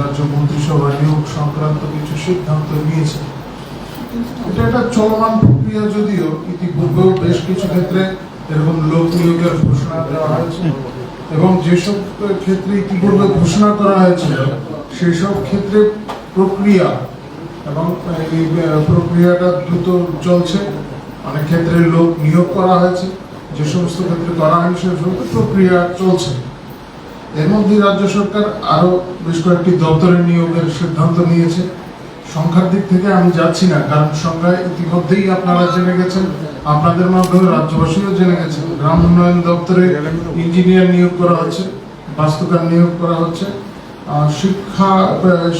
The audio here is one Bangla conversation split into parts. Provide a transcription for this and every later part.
রাজ্য মন্ত্রিসভা নিয়োগ সংক্রান্ত কিছু সিদ্ধান্ত নিয়েছে। এটা একটা চলমান প্রক্রিয়া যদিও, ইতিপূর্বেও বেশ কিছু ক্ষেত্রে এরকম লোক নিয়োগের ঘোষণা দেওয়া হয়েছে এবং যেসব ক্ষেত্রে ইতিপূর্বে ঘোষণা করা হয়েছিল সেই সব ক্ষেত্রে প্রক্রিয়া এবং এই প্রক্রিয়াটা দ্রুত চলছে। অনেক ক্ষেত্রে লোক নিয়োগ করা হয়েছে, যে সমস্ত ক্ষেত্রে করা হয়নি, সে সমস্ত প্রক্রিয়া চলছে। এর মধ্যে রাজ্য সরকার আরও বেশ কয়েকটি দপ্তরের নিয়োগের সিদ্ধান্ত নিয়েছে। সংখ্যার দিক থেকে আমি যাচ্ছি না, কারণ সংখ্যায় ইতিমধ্যেই আপনারা জেনে গেছেন। আপনাদের মাধ্যমে রাজ্যবাসীও জেনে গেছেন। গ্রাম উন্নয়ন দপ্তরে ইঞ্জিনিয়ার নিয়োগ করা হচ্ছে, বাস্তুকার নিয়োগ করা হচ্ছে শিক্ষা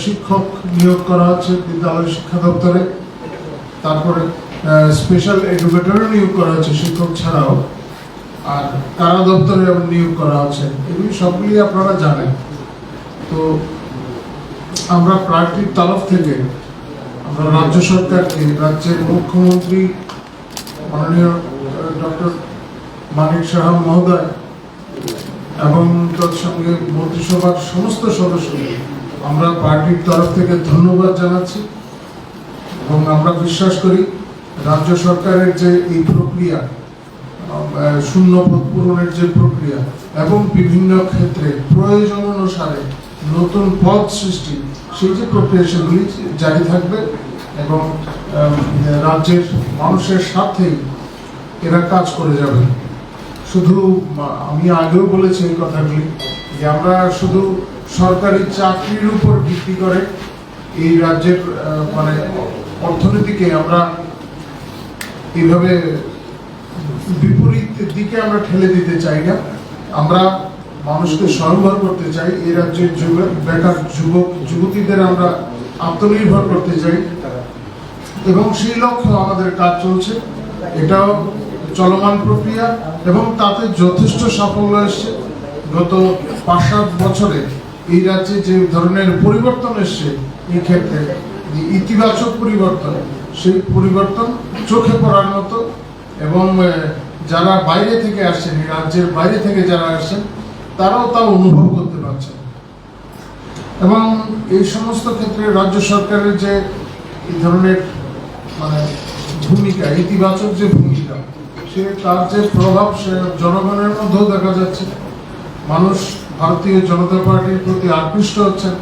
শিক্ষক নিয়োগ করা হচ্ছে বিদ্যালয় শিক্ষা দপ্তরে। তারপরে স্পেশাল এডুকেটরও নিয়োগ করা হচ্ছে, শিক্ষক ছাড়াও। আর কারা দপ্তরে নিয়োগ করা হচ্ছে, এগুলি সবগুলি আপনারা জানেন। তো আমরা প্রার্থীর তরফ থেকে আমরা রাজ্য সরকারকে, রাজ্যের মুখ্যমন্ত্রী মাননীয় ডক্টর মানিক সাহা মহোদয় এবং তৎসঙ্গে মন্ত্রিসভার সমস্ত সদস্যদের আমরা পার্টির তরফ থেকে ধন্যবাদ জানাচ্ছি এবং আমরা বিশ্বাস করি রাজ্য সরকারের যে এই প্রক্রিয়া শূন্য পদ পূরণের যে প্রক্রিয়া এবং বিভিন্ন ক্ষেত্রে প্রয়োজন অনুসারে নতুন পদ সৃষ্টি, সেই যে প্রক্রিয়া সেগুলি জারি থাকবে এবং রাজ্যের মানুষের সাথেই এরা কাজ করে যাবে। শুধু আমি আগেও বলেছি এই কথাগুলি যে আমরা শুধু সরকারি চাকরির উপর ভিত্তি করে এই রাজ্যের মানে অর্থনীতিকে আমরা এইভাবে বিপরীত দিকে আমরা ঠেলে দিতে চাই না। আমরা মানুষকে স্বয়ংভর করতে চাই। এই রাজ্যের বেকার যুবক, যুবতীদের আমরা আত্মনির্ভর করতে চাই। এবং সেই লক্ষ্য আমাদের কাজ চলছে। এটাও চলমান প্রক্রিয়া এবং তাতে যথেষ্ট সাফল্য এসছে। গত পাঁচ সাত বছরে এই রাজ্যে যে ধরনের পরিবর্তন এসছে, এই ক্ষেত্রে ইতিবাচক পরিবর্তন, সেই পরিবর্তন চোখে পড়ার মতো এবং যারা বাইরে থেকে আসছেন রাজ্যের বাইরে থেকে যারা আসছেন, তারাও তা অনুভব করতে পারছেন। এবং এই সমস্ত ক্ষেত্রে রাজ্য সরকারের যে এই ধরনের মানে ভূমিকা, ইতিবাচক যে ভূমিকা, সে তার যে প্রভাব, সে জনগণের মধ্যেও দেখা যাচ্ছে। মানুষ ভারতীয় জনতা পার্টির প্রতি আকৃষ্ট হচ্ছেন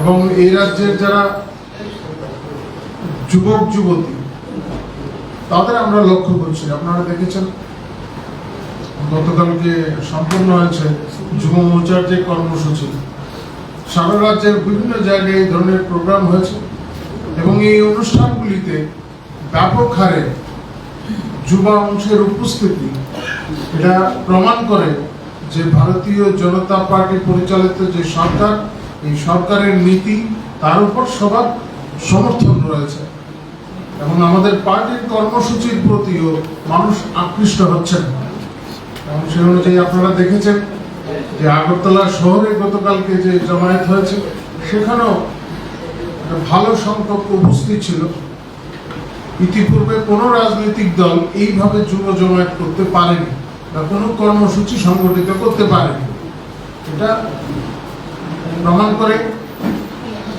এবং এই রাজ্যের যারা যুবক যুবতী তাদের আমরা লক্ষ্য করছি। আপনারা দেখেছেন, গতকালকে সম্পন্ন হয়েছে যুব মোর্চার যে কর্মসূচি। সারা রাজ্যের বিভিন্ন জায়গায় এই ধরনের প্রোগ্রাম হয়েছে এবং এই অনুষ্ঠানগুলিতে ব্যাপক হারে যুবা অংশের উপস্থিতি, এটা প্রমাণ করে যে ভারতীয় জনতা পার্টি পরিচালিত যে সরকার, এই সরকারের নীতি, তার উপর সবার সমর্থন রয়েছে। এবং আমাদের পার্টির কর্মসূচির প্রতিও মানুষ আকৃষ্ট হচ্ছেন। এবং সেই অনুযায়ী আপনারা দেখেছেন যে আগরতলা শহরে গতকালকে যে জমায়েত হয়েছে, সেখানেও ভালো সংখ্যক উপস্থিত ছিল। ইতিপূর্বে কোনো রাজনৈতিক দল এইভাবে যুব জমায়েত করতে পারেনি বা কোনো কর্মসূচি সংগঠিত করতে পারেনি। এটা প্রমাণ করে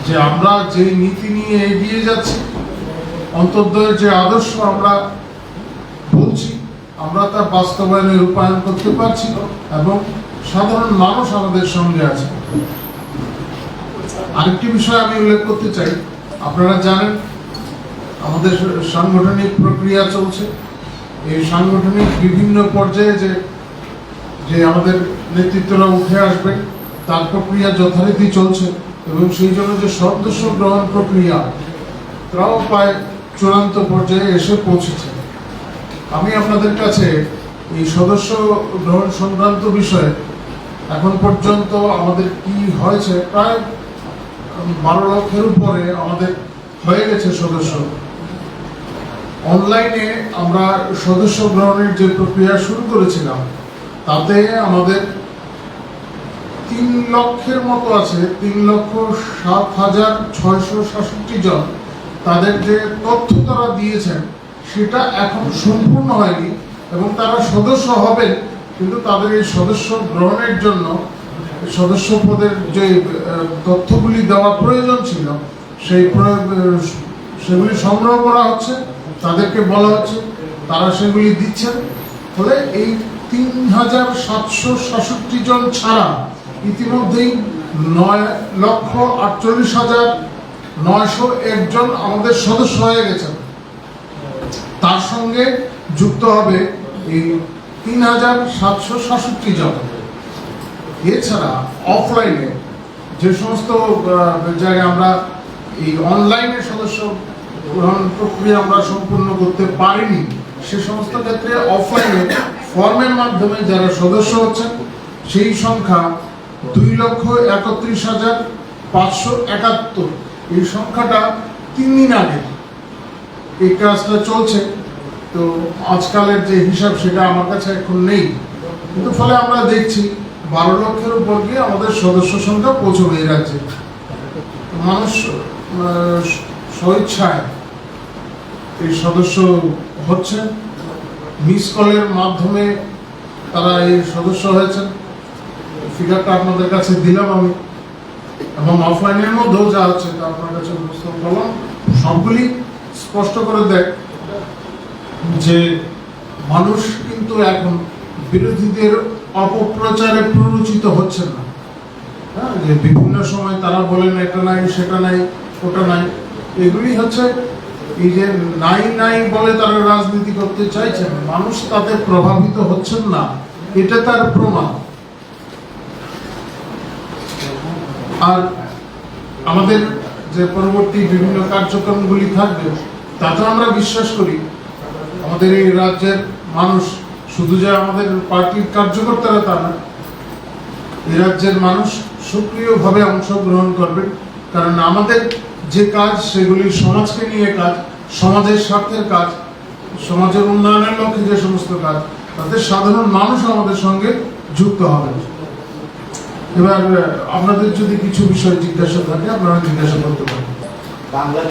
যে আমরা যে নীতি নিয়ে এগিয়ে যাচ্ছি অন্তর্দয়ের যে আদর্শ আমরা বলছি, আমরা তা বাস্তবায়নে রূপায়ণ করতে পারছি এবং সাধারণ মানুষ আমাদের সঙ্গে আছে। আরেকটি বিষয় আমি উল্লেখ করতে চাই। আপনারা জানেন, আমাদের সাংগঠনিক প্রক্রিয়া চলছে। এই সাংগঠনিক বিভিন্ন পর্যায়ে যে যে আমাদের নেতৃত্বরা উঠে আসবেন তার প্রক্রিয়া যথারীতি চলছে এবং সেই জন্য যে সদস্য গ্রহণ প্রক্রিয়া, তারাও প্রায় চূড়ান্ত পর্যায়ে এসে পৌঁছেছে। আমি আপনাদের কাছে এই সদস্য গ্রহণ সংক্রান্ত বিষয়ে এখন পর্যন্ত আমাদের কি হয়েছে, প্রায় বারো লক্ষের উপরে আমাদের হয়ে গেছে সদস্য। অনলাইনে আমরা সদস্য গ্রহণের যে প্রক্রিয়া শুরু করেছিলাম, তাতে আমাদের তিন লক্ষের মতো আছে, তিন লক্ষ সাত হাজার ছয়শো সাতষট্টি জন তাদের যে তথ্য তারা দিয়েছেন, সেটা এখন সম্পূর্ণ হয়নি এবং তারা সদস্য হবেন, কিন্তু তাদের এই সদস্য গ্রহণের জন্য সদস্য পদের যে তথ্যগুলি দেওয়া প্রয়োজন ছিল, সেই সেগুলি সংগ্রহ করা হচ্ছে, তাদেরকে বলা হচ্ছে, তারা সেগুলি দিচ্ছেন। ফলে এই তিন হাজার সাতশো সাতষট্টি জন ছাড়া ইতিমধ্যেই নয় লক্ষ আটচল্লিশ হাজার নয়শো একজন আমাদের সদস্য হয়ে গেছেন। তার সঙ্গে যুক্ত হবে এই তিন হাজার সাতশো সাতষট্টি জন। এছাড়া অফলাইনে যে সমস্ত জায়গায় আমরা এই অনলাইনে সদস্য গ্রহণ প্রক্রিয়া আমরা সম্পূর্ণ করতে পারিনি, সে সমস্ত ক্ষেত্রে অফলাইনে ফর্মের মাধ্যমে যারা সদস্য হচ্ছেন, সেই সংখ্যা দুই লক্ষ একত্রিশ হাজার পাঁচশো একাত্তর। এই সংখ্যাটা তিন দিন আগে। এই কাজটা চলছে তো আজকালের যে হিসাব সেটা আমার কাছে এখন নেই। কিন্তু ফলে আমরা দেখছি বারো লক্ষের উপর গিয়ে আমাদের সদস্য সংখ্যা পৌঁছবে এই রাজ্যে। মানুষ আহ, স্বইচ্ছায় এই সদস্য হচ্ছে। মিস কলের মাধ্যমে তারা এই সদস্য হয়েছেন। ফিগারটা আপনাদের কাছে দিলাম আমি। এবং অফলাইনের মধ্যেও যা আছে তা আপনার কাছে উপস্থাপন করলাম সবগুলি স্পষ্ট করে দেখ যে মানুষ কিন্তু এখন বিরোধীদের অপপ্রচারে প্ররোচিত হচ্ছে না। হ্যাঁ যে বিভিন্ন সময় তারা বলেন এটা নাই, সেটা নাই, ওটা নাই। এগুলি হচ্ছে এই যে নাই নাই বলে তারা রাজনীতি করতে চাইছেন, মানুষ তাতে প্রভাবিত হচ্ছেন না। এটা তার প্রমাণ। আর আমাদের যে পরবর্তী বিভিন্ন কার্যক্রমগুলি থাকবে তাতে আমরা বিশ্বাস করি। আমাদের এই রাজ্যের মানুষ শুধু যে আমাদের পার্টির কার্যকর্তারা তা না, এই রাজ্যের মানুষ সক্রিয়ভাবে অংশগ্রহণ করবেন। কারণ আমাদের যে কাজ, সেগুলি সমাজকে নিয়ে কাজ, সমাজের স্বার্থের কাজ, সমাজের উন্নয়নের লক্ষ্যে যে সমস্ত কাজ, তাতে সাধারণ মানুষ আমাদের সঙ্গে যুক্ত হবে এবার আপনাদের যদি কিছু বিষয় জিজ্ঞাসা থাকে আপনারা জিজ্ঞাসা করতে পারেন।